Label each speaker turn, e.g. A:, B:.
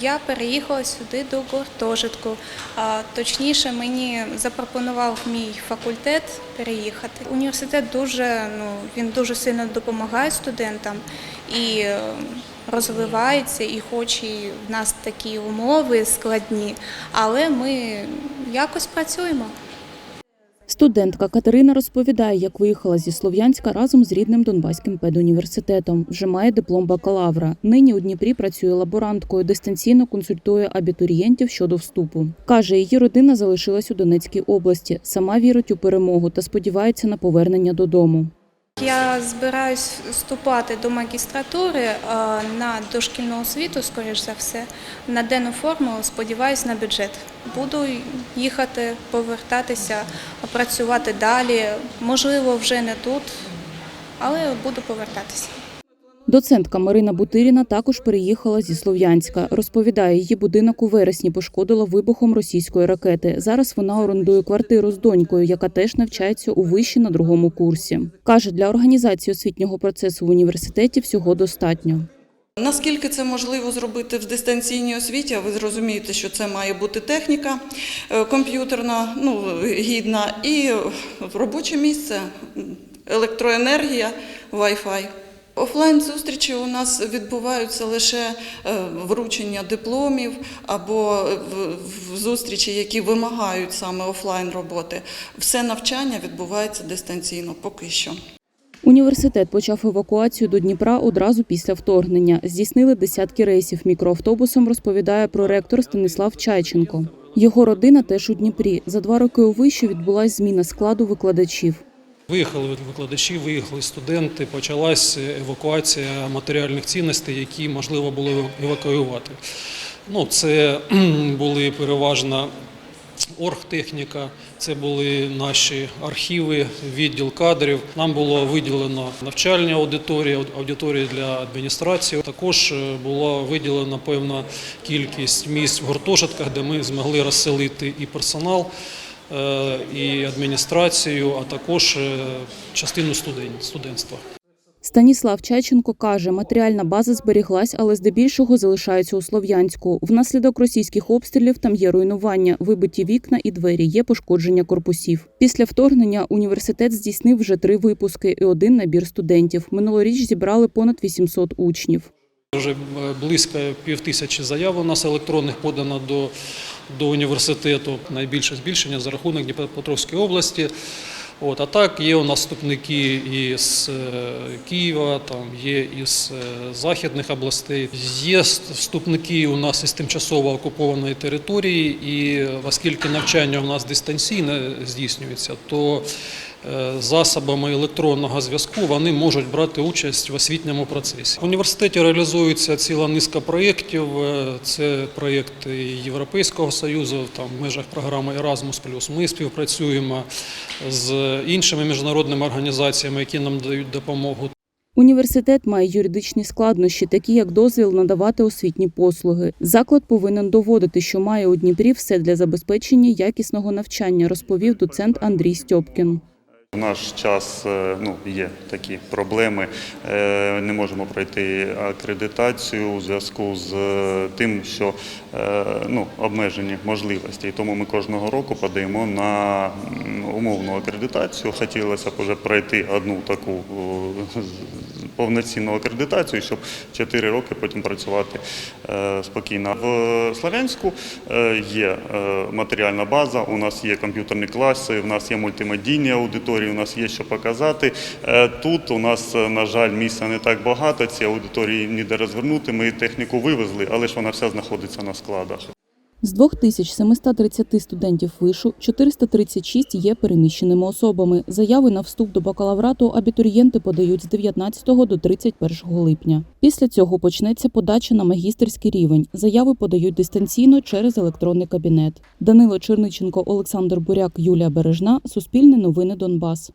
A: Я переїхала сюди до гуртожитку. Точніше, мені запропонував мій факультет переїхати. Університет дуже ну він дуже сильно допомагає студентам і е, розвивається, і хоч і в нас такі умови складні, але ми якось працюємо.
B: Студентка Катерина розповідає, як виїхала зі Слов'янська разом з рідним Донбаським педуніверситетом. Вже має диплом бакалавра. Нині у Дніпрі працює лаборанткою, дистанційно консультує абітурієнтів щодо вступу. Каже, її родина залишилась у Донецькій області. Сама вірить у перемогу та сподівається на повернення додому.
A: Я збираюсь вступати до магістратури е, на дошкільну освіту, скоріш за все, на денну форму. Сподіваюсь на бюджет. Буду їхати, повертатися, працювати далі. Можливо, вже не тут, але буду повертатися.
B: Доцентка Марина Бутиріна також переїхала зі Слов'янська. Розповідає, її будинок у вересні пошкодило вибухом російської ракети. Зараз вона орендує квартиру з донькою, яка теж навчається у виші на другому курсі. Каже, для організації освітнього процесу в університеті всього достатньо.
C: Наскільки це можливо зробити в дистанційній освіті, ви зрозумієте, що це має бути техніка е, комп'ютерна, ну, гідна, і робоче місце, електроенергія, Wi-Fi. Офлайн зустрічі у нас відбуваються лише е, вручення дипломів або в- в зустрічі, які вимагають саме офлайн роботи. Все навчання відбувається дистанційно поки що.
B: Університет почав евакуацію до Дніпра одразу після вторгнення. Здійснили десятки рейсів мікроавтобусом. Розповідає проректор Станислав Чайченко. Його родина теж у Дніпрі. За два роки у виші відбулась зміна складу викладачів.
D: Виїхали викладачі, виїхали студенти, почалась евакуація матеріальних цінностей, які можливо було евакуювати. Ну, це були переважно оргтехніка, це були наші архіви, відділ кадрів. Нам було виділено навчальні аудиторії, аудиторії для адміністрації. Також е, було виділено певна кількість місць в гуртожитках, де ми змогли розселити і персонал і адміністрацію, а також е, частину студент- студентства.
B: Станіслав Чайченко каже, матеріальна база зберіглась, але здебільшого залишається у Слов'янську. Внаслідок російських обстрілів там є руйнування, вибиті вікна і двері, є пошкодження корпусів. Після вторгнення університет здійснив вже три випуски і один набір студентів. Минулоріч зібрали понад 800 учнів.
D: Вже е, близько півтисячі заяв у нас електронних подано до, до університету. Найбільше збільшення за рахунок Дніпропетровської області. От, а так є у нас вступники із е, Києва, там є із е, західних областей. Є вступники у нас із тимчасово окупованої території, і оскільки навчання у нас дистанційне здійснюється, то е, засобами електронного зв'язку вони можуть брати участь в освітньому процесі. В університеті реалізується ціла низка проєктів. Е, Це проєкти Європейського союзу, там в межах програми Erasmus+. Ми співпрацюємо з іншими міжнародними організаціями, які нам дають допомогу.
B: Університет має юридичні складнощі, такі як дозвіл надавати освітні послуги. Заклад повинен доводити, що має у Дніпрі все для забезпечення якісного навчання, розповів доцент Андрій Стьопкін.
E: В наш час е, ну, є такі проблеми. Е, Не можемо пройти акредитацію у зв'язку з е, тим, що ну, обмежені можливості. І тому ми кожного року подаємо на умовну акредитацію. Хотілося б вже пройти одну таку повноцінну акредитацію, щоб 4 роки потім працювати е, спокійно. В Слов'янську е, є е, матеріальна база, у нас є комп'ютерні класи, у нас є мультимедійні аудиторії, у нас є що показати. Тут у нас, на жаль, місця не так багато, ці аудиторії ніде розвернути. Ми техніку вивезли, але ж вона вся знаходиться на складах.
B: З 2730 студентів вишу 436 є переміщеними особами. Заяви на вступ до бакалаврату абітурієнти подають з 19 до 31 липня. Після цього почнеться подача на магістерський рівень. Заяви подають дистанційно через електронний кабінет. Данило Черниченко, Олександр Буряк, Юлія Бережна. Суспільне новини Донбас.